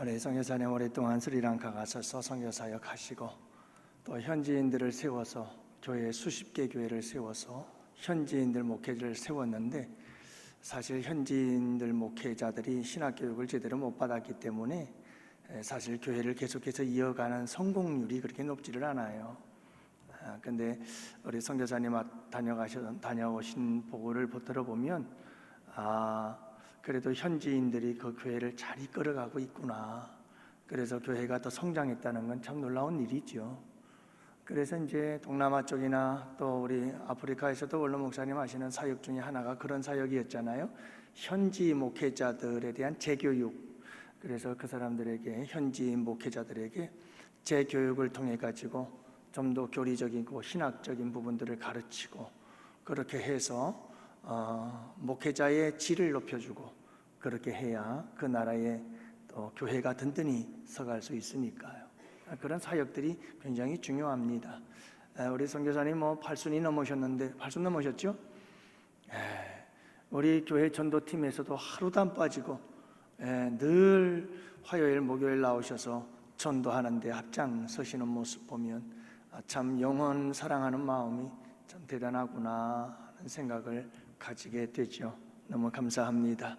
우리 성교사님 오랫동안 스리랑카 가셔서 선교 사역 하시고 또 현지인들을 세워서 교회 수십 개 교회를 세워서 현지인들 목회자를 세웠는데 사실 현지인들 목회자들이 신학 교육을 제대로 못 받았기 때문에 에, 사실 교회를 계속해서 이어가는 성공률이 그렇게 높지를 않아요. 아, 근데 우리 선교사님 다녀가셔 다녀오신 보고를 보- 들어보면 아 그래도 현지인들이 그 교회를 잘 이끌어가고 있구나. 그래서 교회가 더 성장했다는 건 참 놀라운 일이죠. 그래서 이제 동남아 쪽이나 또 우리 아프리카에서도 원로 목사님 하시는 사역 중에 하나가 그런 사역이었잖아요. 현지 목회자들에 대한 재교육. 그래서 그 사람들에게 현지 목회자들에게 재교육을 통해 가지고 좀 더 교리적이고 신학적인 부분들을 가르치고 그렇게 해서 어, 목회자의 질을 높여주고 그렇게 해야 그 나라의 또 교회가 든든히 서갈 수 있으니까요. 아, 그런 사역들이 굉장히 중요합니다. 아, 우리 선교사님 뭐 8순이 넘으셨는데 8순 넘으셨죠? 에, 우리 교회 전도팀에서도 하루도 안 빠지고 에, 늘 화요일 목요일 나오셔서 전도하는데 앞장서시는 모습 보면 아, 참 영혼 사랑하는 마음이 참 대단하구나 하는 생각을 가지게 되죠. 너무 감사합니다.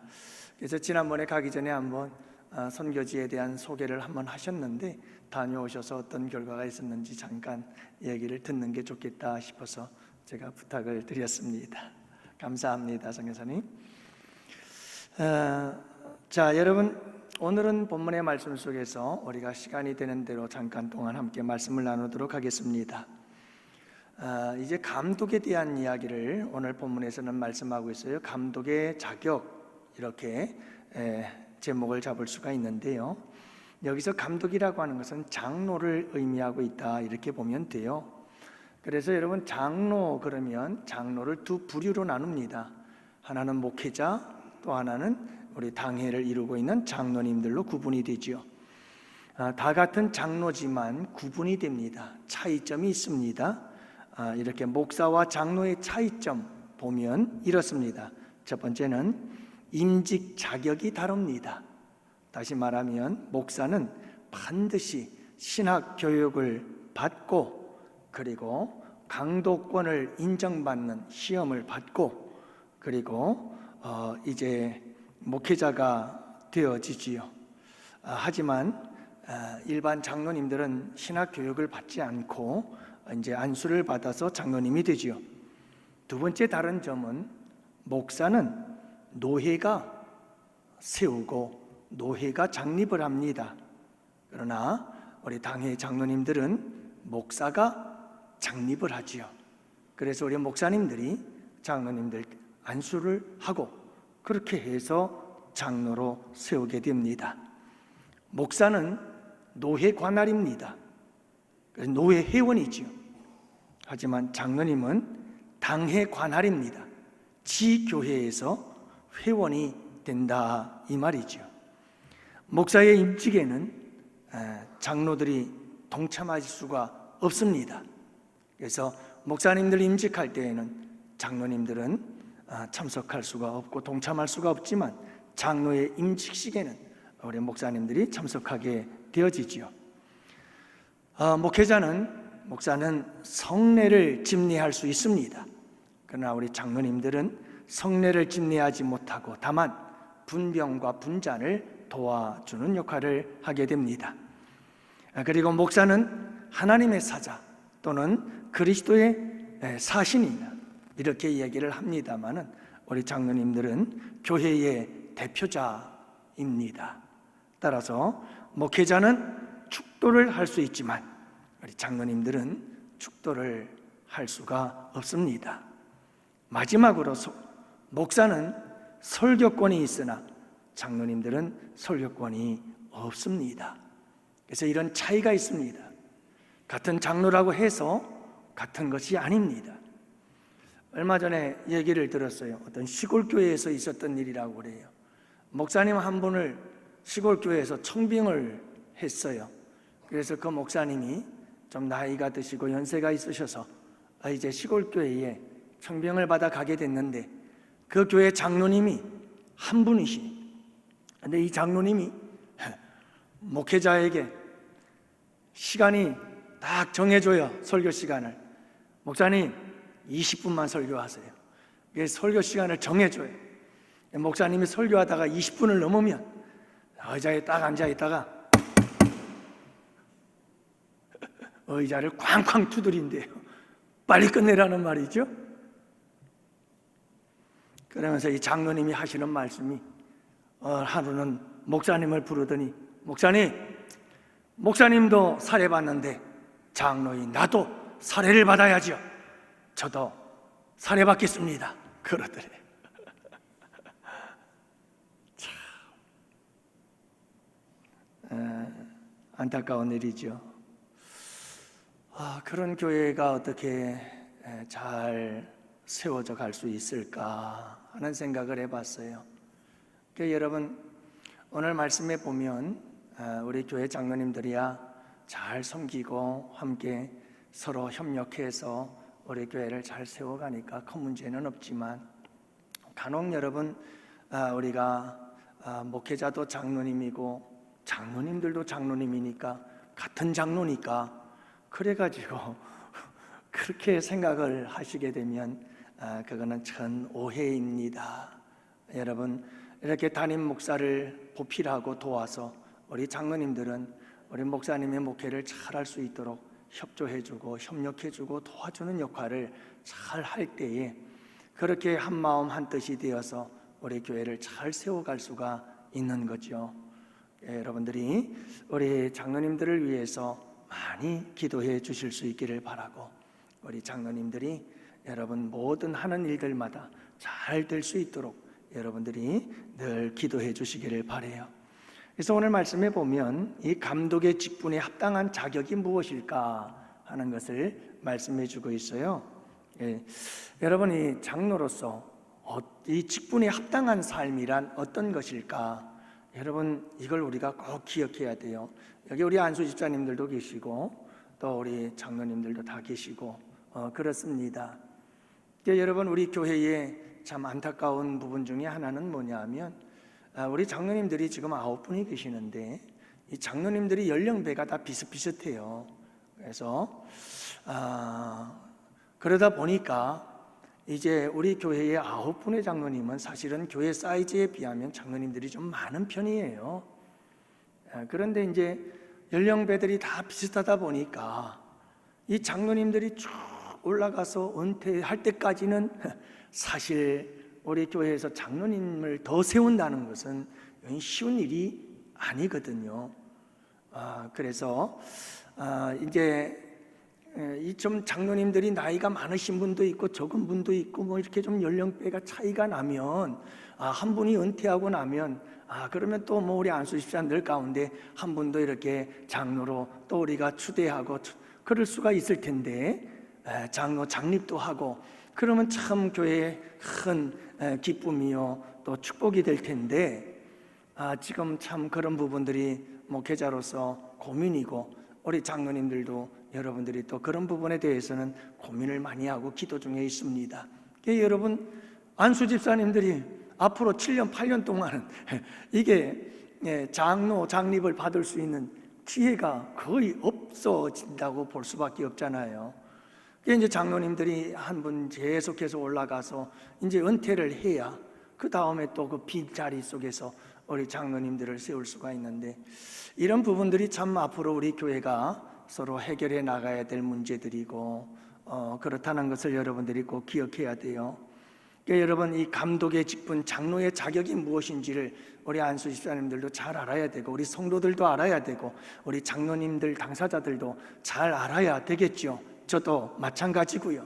그래서 지난번에 가기 전에 한번 아, 선교지에 대한 소개를 한번 하셨는데 다녀오셔서 어떤 결과가 있었는지 잠깐 얘기를 듣는 게 좋겠다 싶어서 제가 부탁을 드렸습니다. 감사합니다, 성교사님. 어, 자, 여러분 오늘은 본문의 말씀 속에서 우리가 시간이 되는 대로 잠깐 동안 함께 말씀을 나누도록 하겠습니다. 아, 이제 감독에 대한 이야기를 오늘 본문에서는 말씀하고 있어요. 감독의 자격 이렇게 에, 제목을 잡을 수가 있는데요. 여기서 감독이라고 하는 것은 장로를 의미하고 있다 이렇게 보면 돼요. 그래서 여러분 장로 그러면 장로를 두 부류로 나눕니다. 하나는 목회자, 또 하나는 우리 당회를 이루고 있는 장로님들로 구분이 되지요. 아, 다 같은 장로지만 구분이 됩니다. 차이점이 있습니다. 아, 이렇게 목사와 장로의 차이점 보면 이렇습니다. 첫 번째는 임직 자격이 다릅니다. 다시 말하면 목사는 반드시 신학 교육을 받고 그리고 강도권을 인정받는 시험을 받고 그리고 어, 이제 목회자가 되어지지요. 아, 하지만 아, 일반 장로님들은 신학 교육을 받지 않고 이제 안수를 받아서 장로님이 되지요. 두 번째 다른 점은 목사는 노회가 세우고 노회가 창립을 합니다. 그러나 우리 당회 장로님들은 목사가 창립을 하지요. 그래서 우리 목사님들이 장로님들 안수를 하고 그렇게 해서 장로로 세우게 됩니다. 목사는 노회 관할입니다. 노회 회원이지요. 하지만 장로님은 당회 관할입니다. 지 교회에서 회원이 된다 이 말이죠. 목사의 임직에는 에, 장로들이 동참할 수가 없습니다. 그래서 목사님들 임직할 때에는 장로님들은 아, 참석할 수가 없고 동참할 수가 없지만 장로의 임직식에는 우리 목사님들이 참석하게 되어지지요. 어, 목회자는 목사는 성례를 집례할 수 있습니다. 그러나 우리 장로님들은 성례를 집례하지 못하고 다만 분병과 분잔을 도와주는 역할을 하게 됩니다. 아, 그리고 목사는 하나님의 사자 또는 그리스도의 에, 사신이나 이렇게 얘기를 합니다만은 우리 장로님들은 교회의 대표자입니다. 따라서 목회자는 축도를 할 수 있지만 우리 장로님들은 축도를 할 수가 없습니다. 마지막으로 소- 목사는 설교권이 있으나 장로님들은 설교권이 없습니다. 그래서 이런 차이가 있습니다. 같은 장로라고 해서 같은 것이 아닙니다. 얼마 전에 얘기를 들었어요. 어떤 시골 교회에서 있었던 일이라고 그래요. 목사님 한 분을 시골 교회에서 청빙을 했어요. 그래서 그 목사님이 좀 나이가 드시고 연세가 있으셔서 아, 이제 시골 교회에 청빙을 받아 가게 됐는데 그 교회 장로님이 한 분이시. 근데 이 장로님이 목회자에게 시간이 딱 정해줘요. 설교 시간을. 목사님, 20분만 설교하세요. 이게 설교 시간을 정해줘요. 목사님이 설교하다가 20분을 넘으면 의자에 딱 앉아 있다가 의자를 쾅쾅 두드린대요. 빨리 끝내라는 말이죠. 그러면서 이 장로님이 하시는 말씀이 어, 하루는 목사님을 부르더니 목사님, 목사님도 살해받는데 장로인 나도 살해를 받아야죠. 저도 살해받겠습니다. 그러더래. 참 에, 안타까운 일이죠. 아, 그런 교회가 어떻게 에, 잘 세워져 갈 수 있을까 하는 생각을 해봤어요. 그 여러분 오늘 말씀에 보면 아, 우리 교회 장로님들이야 잘 섬기고 함께 서로 협력해서 우리 교회를 잘 세워가니까 큰 문제는 없지만 간혹 여러분 아, 우리가 아, 목회자도 장로님이고 장로님들도 장로님이니까 같은 장로니까 그래가지고 그렇게 생각을 하시게 되면 아, 그거는 큰 오해입니다. 여러분 이렇게 담임 목사를 보필하고 도와서 우리 장로님들은 우리 목사님의 목회를 잘 할 수 있도록 협조해주고 협력해주고 도와주는 역할을 잘 할 때에 그렇게 한 마음 한 뜻이 되어서 우리 교회를 잘 세워갈 수가 있는 거죠. 예, 여러분들이 우리 장로님들을 위해서 많이 기도해 주실 수 있기를 바라고 우리 장로님들이 여러분 모든 하는 일들마다 잘 될 수 있도록 여러분들이 늘 기도해 주시기를 바래요. 그래서 오늘 말씀에 보면 이 감독의 직분에 합당한 자격이 무엇일까 하는 것을 말씀해 주고 있어요. 예, 여러분 이 장로로서 어, 이 직분에 합당한 삶이란 어떤 것일까? 여러분 이걸 우리가 꼭 기억해야 돼요. 여기 우리 안수 집사님들도 계시고 또 우리 장로님들도 다 계시고 어, 그렇습니다. 여러분 우리 교회에 참 안타까운 부분 중에 하나는 뭐냐하면 아, 우리 장로님들이 지금 아홉 분이 계시는데 이 장로님들이 연령대가 다 비슷비슷해요. 그래서 아, 그러다 보니까 이제 우리 교회의 아홉 분의 장로님은 사실은 교회 사이즈에 비하면 장로님들이 좀 많은 편이에요. 아, 그런데 이제 연령배들이 다 비슷하다 보니까 이 장로님들이 쭉 올라가서 은퇴할 때까지는 사실 우리 교회에서 장로님을 더 세운다는 것은 쉬운 일이 아니거든요. 아, 그래서 아, 이제 이좀 장로님들이 나이가 많으신 분도 있고 적은 분도 있고 뭐 이렇게 좀 연령대가 차이가 나면 아, 한 분이 은퇴하고 나면 아 그러면 또 뭐 우리 안수 집사들 가운데 한 분도 이렇게 장로로 또 우리가 추대하고 그럴 수가 있을 텐데 에, 장로 장립도 하고 그러면 참 교회에 큰 에, 기쁨이요 또 축복이 될 텐데 아, 지금 참 그런 부분들이 목회자로서 고민이고 우리 장로님들도 여러분들이 또 그런 부분에 대해서는 고민을 많이 하고 기도 중에 있습니다. 그러니까 여러분 안수 집사님들이 앞으로 7년 8년 동안은 이게 예, 장로 장립을 받을 수 있는 기회가 거의 없어진다고 볼 수밖에 없잖아요. 그게 이제 장로님들이 한 분 계속해서 올라가서 이제 은퇴를 해야 그 다음에 또 그 빈자리 속에서 우리 장로님들을 세울 수가 있는데 이런 부분들이 참 앞으로 우리 교회가 서로 해결해 나가야 될 문제들이고 어, 그렇다는 것을 여러분들이 꼭 기억해야 돼요. 그러니까 여러분 이 감독의 직분 장로의 자격이 무엇인지를 우리 안수 집사님들도 잘 알아야 되고 우리 성도들도 알아야 되고 우리 장로님들 당사자들도 잘 알아야 되겠죠. 저도 마찬가지고요.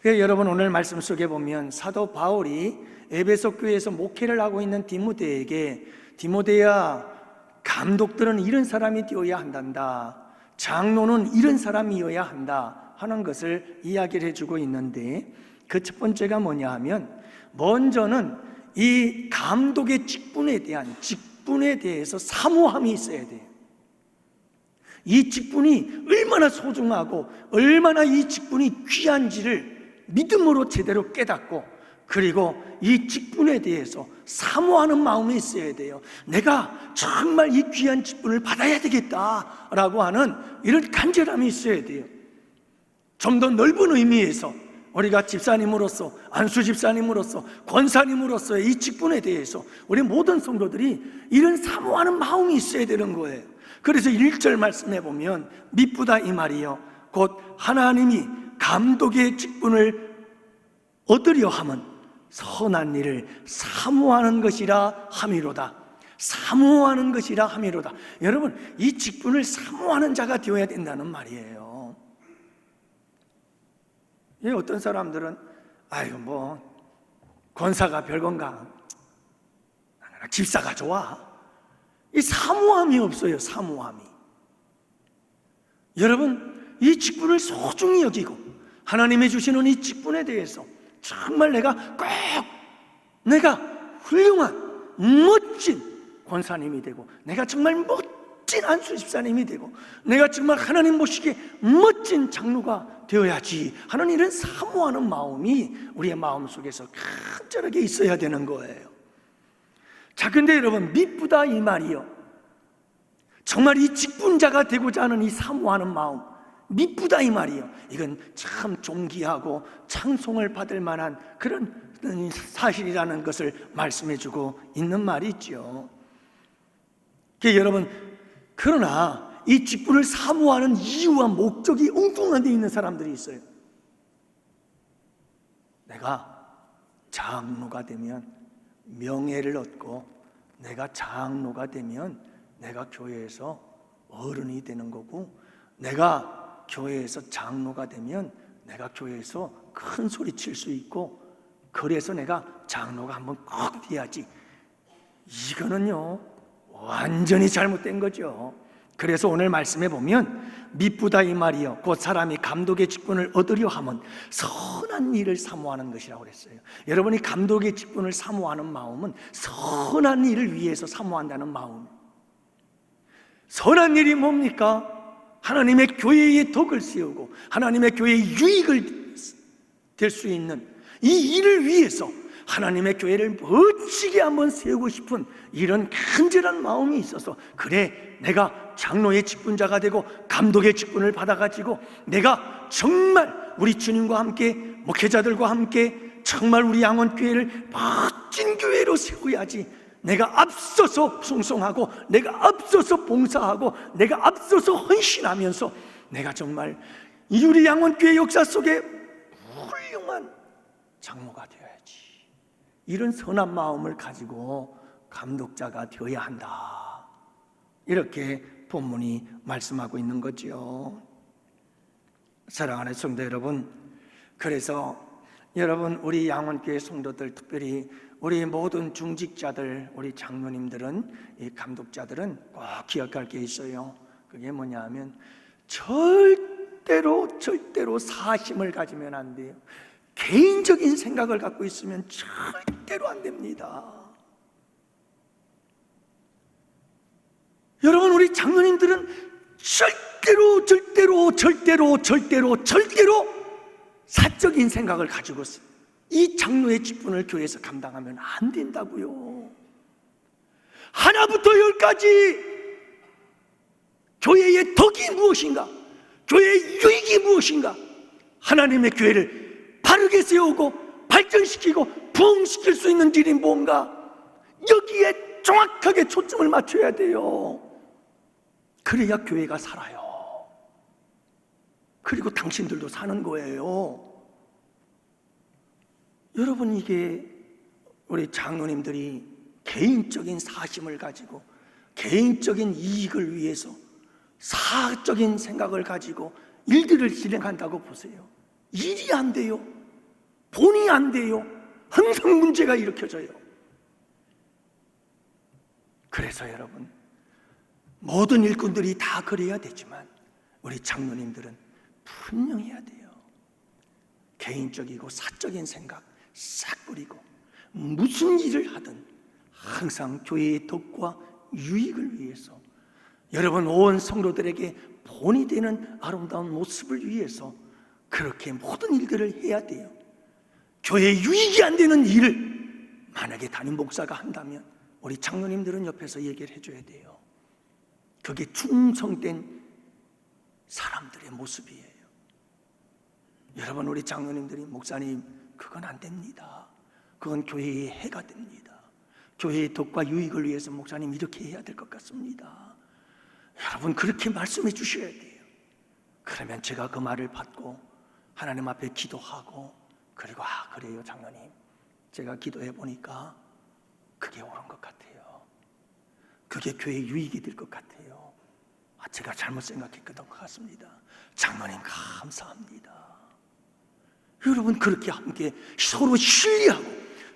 그래서 여러분 오늘 말씀 속에 보면 사도 바울이 에베소 교회에서 목회를 하고 있는 디모데에게 디모데야 감독들은 이런 사람이 되어야 한단다. 장로는 이런 사람이어야 한다 하는 것을 이야기를 해주고 있는데 그 첫 번째가 뭐냐 하면 먼저는 이 감독의 직분에 대한 직분에 대해서 사모함이 있어야 돼요. 이 직분이 얼마나 소중하고 얼마나 이 직분이 귀한지를 믿음으로 제대로 깨닫고 그리고 이 직분에 대해서 사모하는 마음이 있어야 돼요. 내가 정말 이 귀한 직분을 받아야 되겠다라고 하는 이런 간절함이 있어야 돼요. 좀 더 넓은 의미에서 우리가 집사님으로서 안수 집사님으로서 권사님으로서의 이 직분에 대해서 우리 모든 성도들이 이런 사모하는 마음이 있어야 되는 거예요. 그래서 1절 말씀해 보면 미쁘다 이 말이요 곧 하나님이 감독의 직분을 얻으려 함은 선한 일을 사모하는 것이라 함이로다. 사모하는 것이라 함이로다. 여러분, 이 직분을 사모하는 자가 되어야 된다는 말이에요. 예, 어떤 사람들은 아이고 뭐 권사가 별건가 집사가 좋아. 이 사모함이 없어요 사모함이. 여러분 이 직분을 소중히 여기고 하나님이 주시는 이 직분에 대해서 정말 내가 꼭 내가 훌륭한 멋진 권사님이 되고 내가 정말 멋 진 안수 집사님이 되고 내가 정말 하나님 보시기에 멋진 장로가 되어야지 하는 이런 사모하는 마음이 우리의 마음 속에서 간절하게 있어야 되는 거예요. 자, 근데 여러분 미쁘다 이 말이요. 정말 이 직분자가 되고자 하는 이 사모하는 마음 미쁘다 이 말이요. 이건 참 존귀하고 찬송을 받을 만한 그런 사실이라는 것을 말씀해주고 있는 말이죠. 그 여러분 그러나 이 직분을 사모하는 이유와 목적이 엉뚱한 데 있는 사람들이 있어요. 내가 장로가 되면 명예를 얻고 내가 장로가 되면 내가 교회에서 어른이 되는 거고 내가 교회에서 장로가 되면 내가 교회에서 큰 소리 칠 수 있고 그래서 내가 장로가 한번 꼭 돼야지 이거는요 완전히 잘못된 거죠. 그래서 오늘 말씀해 보면 미쁘다 이 말이요. 곧 사람이 감독의 직분을 얻으려 하면 선한 일을 사모하는 것이라고 그랬어요. 여러분이 감독의 직분을 사모하는 마음은 선한 일을 위해서 사모한다는 마음. 선한 일이 뭡니까? 하나님의 교회의 덕을 세우고 하나님의 교회의 유익을 될 수 있는 이 일을 위해서 하나님의 교회를 멋지게 한번 세우고 싶은 이런 간절한 마음이 있어서 그래 내가 장로의 직분자가 되고 감독의 직분을 받아가지고 내가 정말 우리 주님과 함께 목회자들과 함께 정말 우리 양원교회를 멋진 교회로 세워야지 내가 앞서서 송송하고 내가 앞서서 봉사하고 내가 앞서서 헌신하면서 내가 정말 이 우리 양원교회 역사 속에 훌륭한 장로가 되어야지 이런 선한 마음을 가지고 감독자가 되어야 한다. 이렇게 본문이 말씀하고 있는 거지요. 사랑하는 성도 여러분 그래서 여러분 우리 양원교회 성도들 특별히 우리 모든 중직자들 우리 장로님들은 이 감독자들은 꼭 기억할 게 있어요. 그게 뭐냐 하면 절대로 절대로 사심을 가지면 안 돼요 개인적인 생각을 갖고 있으면 절대로 안 됩니다 여러분 우리 장로님들은 절대로 절대로 절대로 절대로 절대로 사적인 생각을 가지고 이 장로의 직분을 교회에서 감당하면 안 된다고요. 하나부터 열까지 교회의 덕이 무엇인가? 교회의 유익이 무엇인가? 하나님의 교회를 바르게 세우고 발전시키고 부흥시킬 수 있는 일이 뭔가? 여기에 정확하게 초점을 맞춰야 돼요. 그래야 교회가 살아요. 그리고 당신들도 사는 거예요. 여러분 이게 우리 장로님들이 개인적인 사심을 가지고 개인적인 이익을 위해서 사적인 생각을 가지고 일들을 진행한다고 보세요. 일이 안 돼요. 본이 안 돼요. 항상 문제가 일으켜져요. 그래서 여러분 모든 일꾼들이 다 그래야 되지만 우리 장로님들은 분명해야 돼요. 개인적이고 사적인 생각 싹 버리고 무슨 일을 하든 항상 교회의 덕과 유익을 위해서 여러분 온 성도들에게 본이 되는 아름다운 모습을 위해서 그렇게 모든 일들을 해야 돼요. 교회 유익이 안 되는 일을 만약에 담임 목사가 한다면 우리 장로님들은 옆에서 얘기를 해줘야 돼요. 그게 충성된 사람들의 모습이에요. 여러분 우리 장로님들이 목사님 그건 안 됩니다. 그건 교회의 해가 됩니다. 교회의 덕과 유익을 위해서 목사님 이렇게 해야 될 것 같습니다. 여러분 그렇게 말씀해 주셔야 돼요. 그러면 제가 그 말을 받고 하나님 앞에 기도하고 그리고 아 그래요 장로님 제가 기도해 보니까 그게 옳은 것 같아요. 그게 교회 유익이 될 것 같아요. 아, 제가 잘못 생각했던 것 같습니다. 장로님 감사합니다. 여러분 그렇게 함께 서로 신뢰하고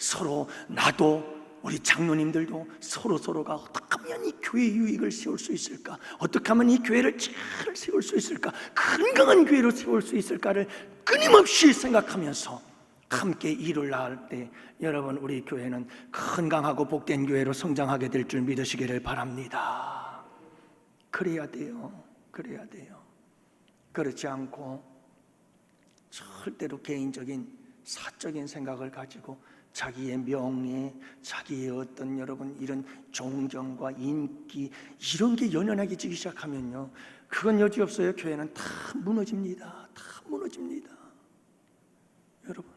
서로 나도 우리 장로님들도 서로 서로가 어떻게 하면 이 교회 유익을 세울 수 있을까? 어떻게 하면 이 교회를 잘 세울 수 있을까? 건강한 교회로 세울 수 있을까를 끊임없이 생각하면서 함께 일을 나갈 때 여러분 우리 교회는 건강하고 복된 교회로 성장하게 될 줄 믿으시기를 바랍니다. 그래야 돼요. 그래야 돼요. 그렇지 않고 절대로 개인적인 사적인 생각을 가지고 자기의 명예, 자기의 어떤 여러분 이런 존경과 인기 이런 게 연연하게 지기 시작하면요, 그건 여지 없어요. 교회는 다 무너집니다. 다 무너집니다. 여러분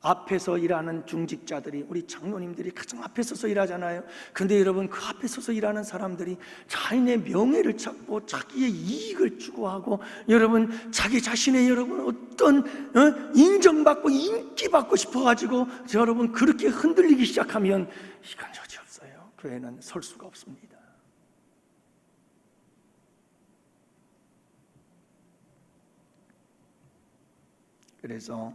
앞에서 일하는 중직자들이 우리 장로님들이 가장 앞에 서서 일하잖아요. 근데 여러분 그 앞에 서서 일하는 사람들이 자신의 명예를 찾고 자기의 이익을 추구하고 여러분 자기 자신의 여러분 어떤 어? 인정받고 인기 받고 싶어 가지고 여러분 그렇게 흔들리기 시작하면 이건 여지 없어요. 교회는 설 수가 없습니다. 그래서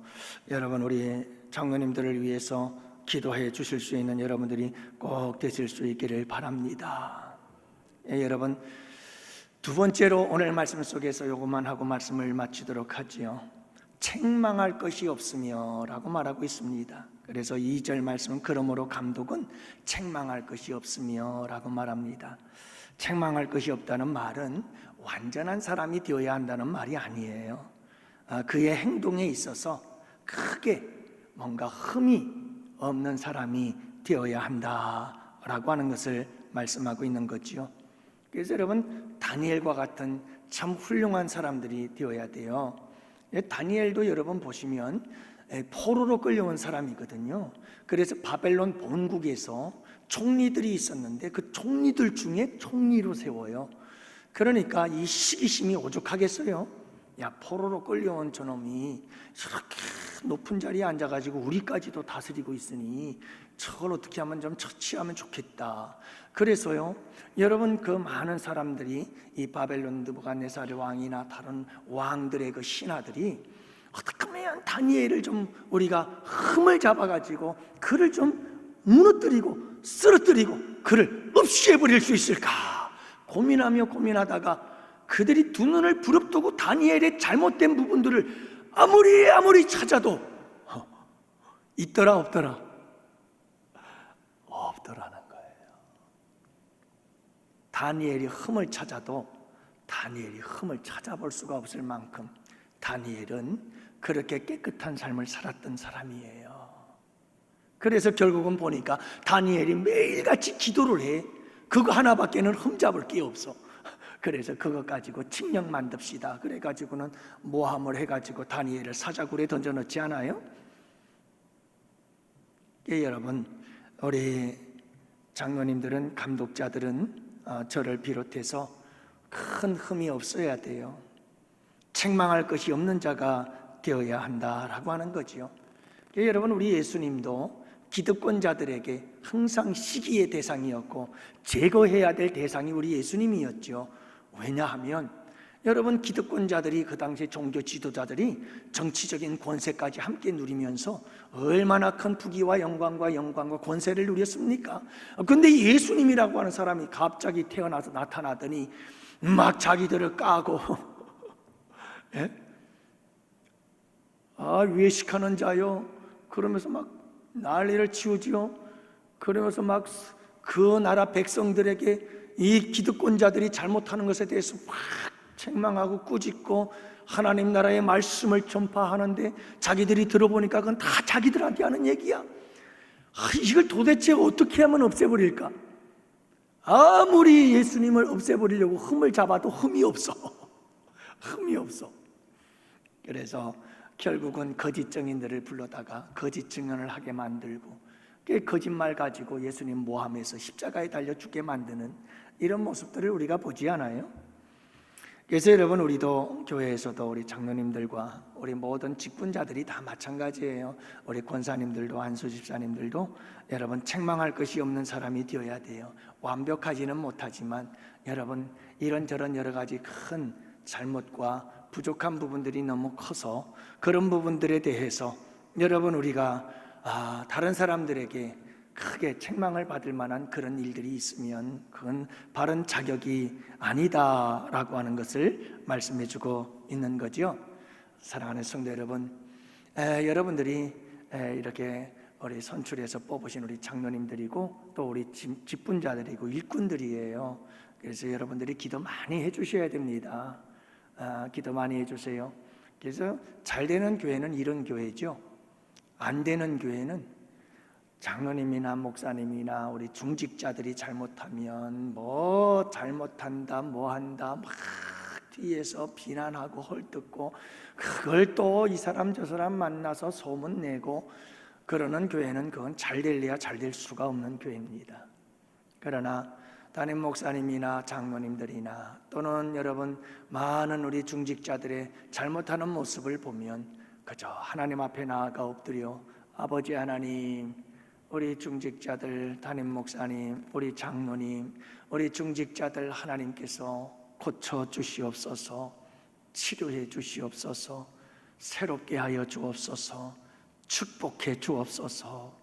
여러분 우리 장로님들을 위해서 기도해 주실 수 있는 여러분들이 꼭 되실 수 있기를 바랍니다. 예, 여러분 두 번째로 오늘 말씀 속에서 요것만 하고 말씀을 마치도록 하지요. 책망할 것이 없으며라고 말하고 있습니다. 그래서 2절 말씀은 그러므로 감독은 책망할 것이 없으며라고 말합니다. 책망할 것이 없다는 말은 완전한 사람이 되어야 한다는 말이 아니에요. 아, 그의 행동에 있어서 크게 뭔가 흠이 없는 사람이 되어야 한다라고 하는 것을 말씀하고 있는 거지요. 그래서 여러분 다니엘과 같은 참 훌륭한 사람들이 되어야 돼요. 예, 다니엘도 여러분 보시면 예, 포로로 끌려온 사람이거든요. 그래서 바벨론 본국에서 총리들이 있었는데 그 총리들 중에 총리로 세워요. 그러니까 이 시기심이 오죽하겠어요? 야 포로로 끌려온 저놈이 저렇게 높은 자리에 앉아가지고 우리까지도 다스리고 있으니 저걸 어떻게 하면 좀 처치하면 좋겠다. 그래서요, 여러분 그 많은 사람들이 이 바벨론 느부갓네살 왕이나 다른 왕들의 그 신하들이 어떻게 하면 다니엘을 좀 우리가 흠을 잡아가지고 그를 좀 무너뜨리고 쓰러뜨리고 그를 없애버릴 수 있을까 고민하며 고민하다가 그들이 두 눈을 부릅뜨고 다니엘의 잘못된 부분들을 아무리 아무리 찾아도 어, 있더라 없더라 없더라는 거예요. 다니엘이 흠을 찾아도 다니엘이 흠을 찾아볼 수가 없을 만큼 다니엘은 그렇게 깨끗한 삶을 살았던 사람이에요. 그래서 결국은 보니까 다니엘이 매일같이 기도를 해. 그거 하나밖에는 흠잡을 게 없어. 그래서 그거 가지고 칙령 만듭시다. 그래 가지고는 모함을 해 가지고 다니엘을 사자굴에 던져 넣지 않아요? 예, 여러분, 우리 장로님들은 감독자들은 어, 저를 비롯해서 큰 흠이 없어야 돼요. 책망할 것이 없는 자가 되어야 한다라고 하는 거지요. 예, 여러분, 우리 예수님도 기득권자들에게 항상 시기의 대상이었고 제거해야 될 대상이 우리 예수님이었죠. 왜냐하면 여러분 기득권자들이 그 당시 종교 지도자들이 정치적인 권세까지 함께 누리면서 얼마나 큰 부귀와 영광과 영광과 권세를 누렸습니까? 근데 예수님이라고 하는 사람이 갑자기 태어나서 나타나더니 막 자기들을 까고 예? 아 외식하는 자요 그러면서 막 난리를 치우지요 그러면서 막 그 나라 백성들에게 이 기득권자들이 잘못하는 것에 대해서 막 책망하고 꾸짖고 하나님 나라의 말씀을 전파하는데 자기들이 들어보니까 그건 다 자기들한테 하는 얘기야. 아, 이걸 도대체 어떻게 하면 없애버릴까? 아무리 예수님을 없애버리려고 흠을 잡아도 흠이 없어. 흠이 없어. 그래서 결국은 거짓 증인들을 불러다가 거짓 증언을 하게 만들고 그 거짓말 가지고 예수님 모함해서 십자가에 달려 죽게 만드는 이런 모습들을 우리가 보지 않아요? 그래서 여러분 우리도 교회에서도 우리 장로님들과 우리 모든 직분자들이 다 마찬가지예요. 우리 권사님들도 한수 집사님들도 여러분 책망할 것이 없는 사람이 되어야 돼요. 완벽하지는 못하지만 여러분 이런저런 여러 가지 큰 잘못과 부족한 부분들이 너무 커서 그런 부분들에 대해서 여러분 우리가 아, 다른 사람들에게 크게 책망을 받을 만한 그런 일들이 있으면 그건 바른 자격이 아니다라고 하는 것을 말씀해 주고 있는 거죠. 사랑하는 성도 여러분, 에, 여러분들이 에, 이렇게 우리 선출해서 뽑으신 우리 장로님들이고 또 우리 집- 직분자들이고 일꾼들이에요. 그래서 여러분들이 기도 많이 해주셔야 됩니다. 아, 기도 많이 해주세요. 그래서 잘 되는 교회는 이런 교회죠. 안 되는 교회는 장로님이나 목사님이나 우리 중직자들이 잘못하면 뭐 잘못한다 뭐 한다 막 뒤에서 비난하고 헐뜯고 그걸 또 이 사람 저 사람 만나서 소문 내고 그러는 교회는 그건 잘 될래야 잘 될 수가 없는 교회입니다. 그러나 담임 목사님이나 장로님들이나 또는 여러분 많은 우리 중직자들의 잘못하는 모습을 보면 그저 하나님 앞에 나아가 엎드려 아버지 하나님 우리 중직자들 담임 목사님 우리 장로님 우리 중직자들 하나님께서 고쳐 주시옵소서 치료해 주시옵소서 새롭게 하여 주옵소서 축복해 주옵소서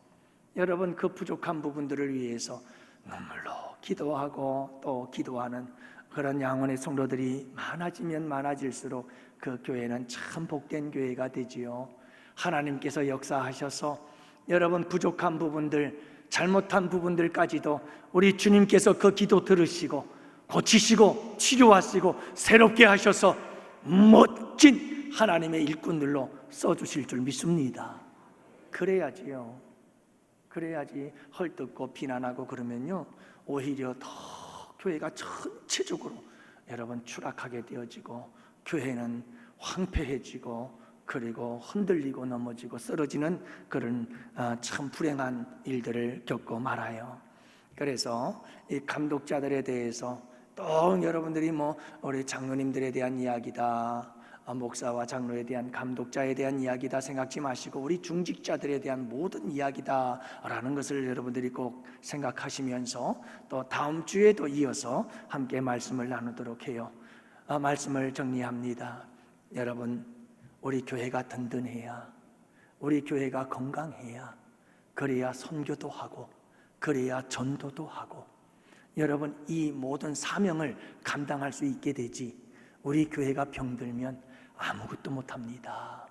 여러분 그 부족한 부분들을 위해서 눈물로 기도하고 또 기도하는 그런 양원의 성도들이 많아지면 많아질수록 그 교회는 참 복된 교회가 되지요. 하나님께서 역사하셔서 여러분 부족한 부분들, 잘못한 부분들까지도 우리 주님께서 그 기도 들으시고 고치시고 치료하시고 새롭게 하셔서 멋진 하나님의 일꾼들로 써주실 줄 믿습니다. 그래야지요. 그래야지 헐뜯고 비난하고 그러면요 오히려 더 교회가 전체적으로 여러분 추락하게 되어지고 교회는 황폐해지고 그리고 흔들리고 넘어지고 쓰러지는 그런 아, 참 불행한 일들을 겪고 말아요. 그래서 이 감독자들에 대해서 또 여러분들이 뭐 우리 장로님들에 대한 이야기다. 아, 목사와 장로에 대한 감독자에 대한 이야기다 생각지 마시고 우리 중직자들에 대한 모든 이야기다라는 것을 여러분들이 꼭 생각하시면서 또 다음 주에도 이어서 함께 말씀을 나누도록 해요. 아, 말씀을 정리합니다. 여러분, 우리 교회가 든든해야, 우리 교회가 건강해야, 그래야 선교도 하고, 그래야 전도도 하고, 여러분 이 모든 사명을 감당할 수 있게 되지. 우리 교회가 병들면 아무것도 못합니다.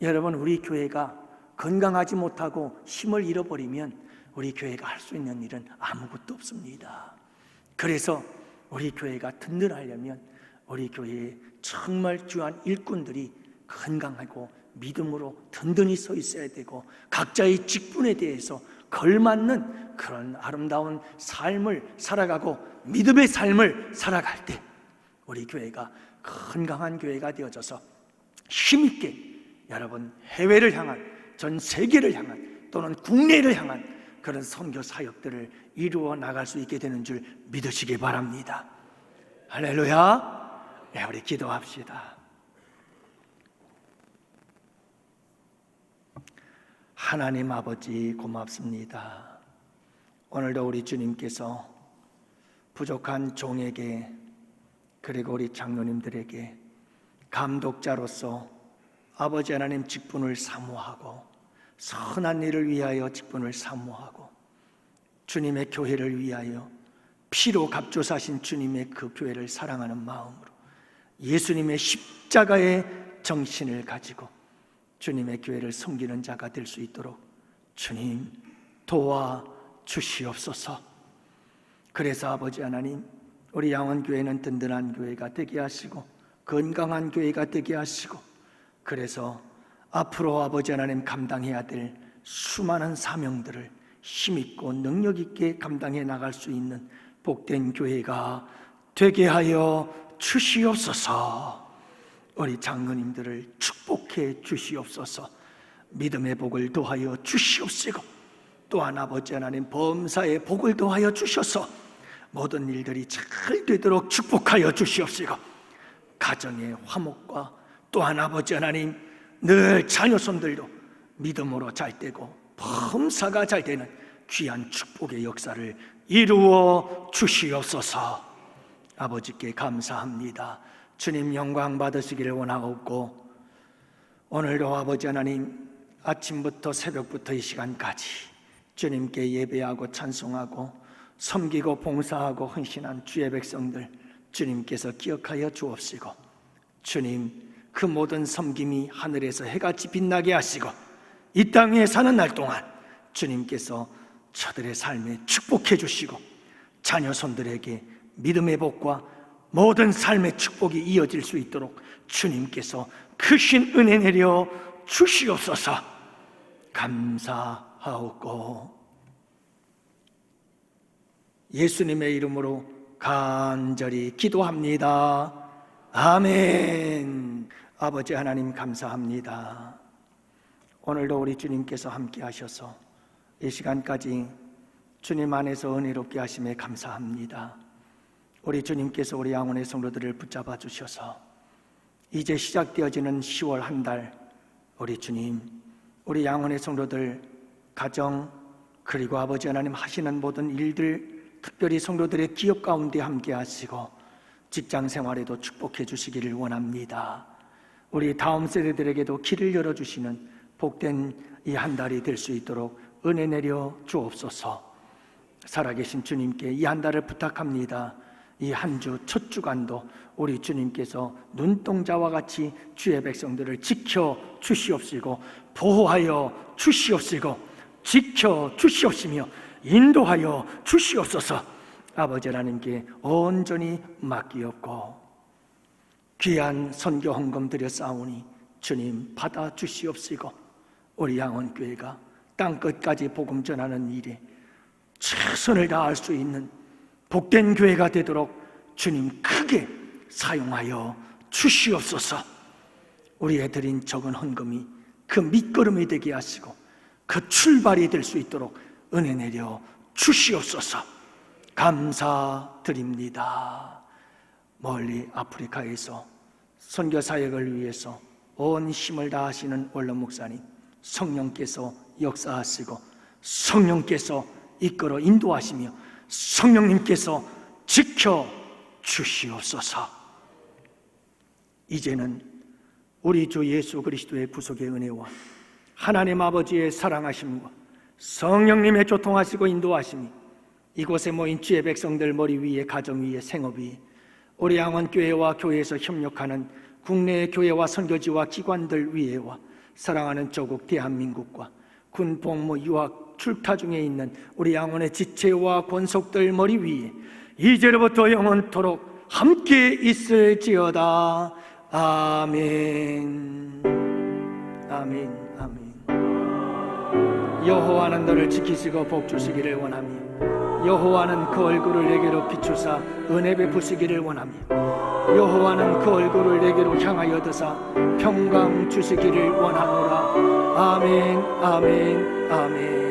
여러분 우리 교회가 건강하지 못하고 힘을 잃어버리면 우리 교회가 할 수 있는 일은 아무것도 없습니다. 그래서 우리 교회가 든든하려면 우리 교회에 정말 귀한 일꾼들이 건강하고 믿음으로 든든히 서 있어야 되고 각자의 직분에 대해서 걸맞는 그런 아름다운 삶을 살아가고 믿음의 삶을 살아갈 때 우리 교회가 건강한 교회가 되어져서 힘있게 여러분 해외를 향한 전 세계를 향한 또는 국내를 향한 그런 선교 사역들을 이루어 나갈 수 있게 되는 줄 믿으시기 바랍니다. 할렐루야. 네, 우리 기도합시다. 하나님 아버지 고맙습니다. 오늘도 우리 주님께서 부족한 종에게 그리고 우리 장로님들에게 감독자로서 아버지 하나님 직분을 사모하고 선한 일을 위하여 직분을 사모하고 주님의 교회를 위하여 피로 값조사신 주님의 그 교회를 사랑하는 마음으로 예수님의 십자가의 정신을 가지고 주님의 교회를 섬기는 자가 될 수 있도록 주님 도와 주시옵소서. 그래서 아버지 하나님 우리 양원 교회는 든든한 교회가 되게 하시고 건강한 교회가 되게 하시고 그래서 앞으로 아버지 하나님 감당해야 될 수많은 사명들을 힘있고 능력 있게 감당해 나갈 수 있는 복된 교회가 되게 하여 주시옵소서. 우리 장로님들을 축복해 주시옵소서. 믿음의 복을 더하여 주시옵시고 또한 아버지 하나님 범사의 복을 더하여 주셔서 모든 일들이 잘 되도록 축복하여 주시옵시고 가정의 화목과 또한 아버지 하나님 늘 자녀손들도 믿음으로 잘 되고 범사가 잘 되는 귀한 축복의 역사를 이루어 주시옵소서 아버지께 감사합니다 주님 영광 받으시기를 원하옵고 오늘도 아버지 하나님 아침부터 새벽부터 이 시간까지 주님께 예배하고 찬송하고 섬기고 봉사하고 헌신한 주의 백성들 주님께서 기억하여 주옵시고 주님 그 모든 섬김이 하늘에서 해같이 빛나게 하시고 이 땅에 사는 날 동안 주님께서 저들의 삶에 축복해 주시고 자녀 손들에게 믿음의 복과 모든 삶의 축복이 이어질 수 있도록 주님께서 크신 은혜 내려 주시옵소서 감사하옵고 예수님의 이름으로 간절히 기도합니다. 아멘. 아버지 하나님 감사합니다. 오늘도 우리 주님께서 함께 하셔서 이 시간까지 주님 안에서 은혜롭게 하심에 감사합니다. 우리 주님께서 우리 양원의 성도들을 붙잡아 주셔서 이제 시작되어지는 10월 한 달 우리 주님 우리 양원의 성도들 가정 그리고 아버지 하나님 하시는 모든 일들 특별히 성도들의 기업 가운데 함께 하시고 직장 생활에도 축복해 주시기를 원합니다. 우리 다음 세대들에게도 길을 열어 주시는 복된 이 한 달이 될 수 있도록 은혜 내려 주옵소서. 살아계신 주님께 이 한 달을 부탁합니다. 이 한 주 첫 주간도 우리 주님께서 눈동자와 같이 주의 백성들을 지켜 주시옵시고 보호하여 주시옵시고 지켜 주시옵시며 인도하여 주시옵소서. 아버지 하나님께 온전히 맡기옵고 귀한 선교 헌금 드려 싸우니 주님 받아 주시옵시고 우리 양원교회가 땅 끝까지 복음 전하는 일에 최선을 다할 수 있는 복된 교회가 되도록 주님 크게 사용하여 주시옵소서. 우리의 드린 적은 헌금이 그 밑거름이 되게 하시고 그 출발이 될 수 있도록 은혜 내려 주시옵소서. 감사드립니다. 멀리 아프리카에서 선교 사역을 위해서 온 힘을 다하시는 원로 목사님 성령께서 역사하시고 성령께서 이끌어 인도하시며 성령님께서 지켜 주시옵소서. 이제는 우리 주 예수 그리스도의 구속의 은혜와 하나님 아버지의 사랑하심과 성령님의 교통하시고 인도하심이 이곳에 모인 주의 백성들 머리 위에 가정 위에 생업 위에 우리 양원 교회와 교회에서 협력하는 국내 교회와 선교지와 기관들 위에와 사랑하는 조국 대한민국과 군 복무 유학 출타 중에 있는 우리 양원의 지체와 권속들 머리 위에 이제로부터 영원토록 함께 있을지어다. 아멘. 아멘. 아멘. 여호와는 너를 지키시고 복 주시기를 원하며 여호와는 그 얼굴을 내게로 비추사 은혜 베푸시기를 원하며 여호와는 그 얼굴을 내게로 향하여 드사 평강 주시기를 원하노라. 아멘. 아멘. 아멘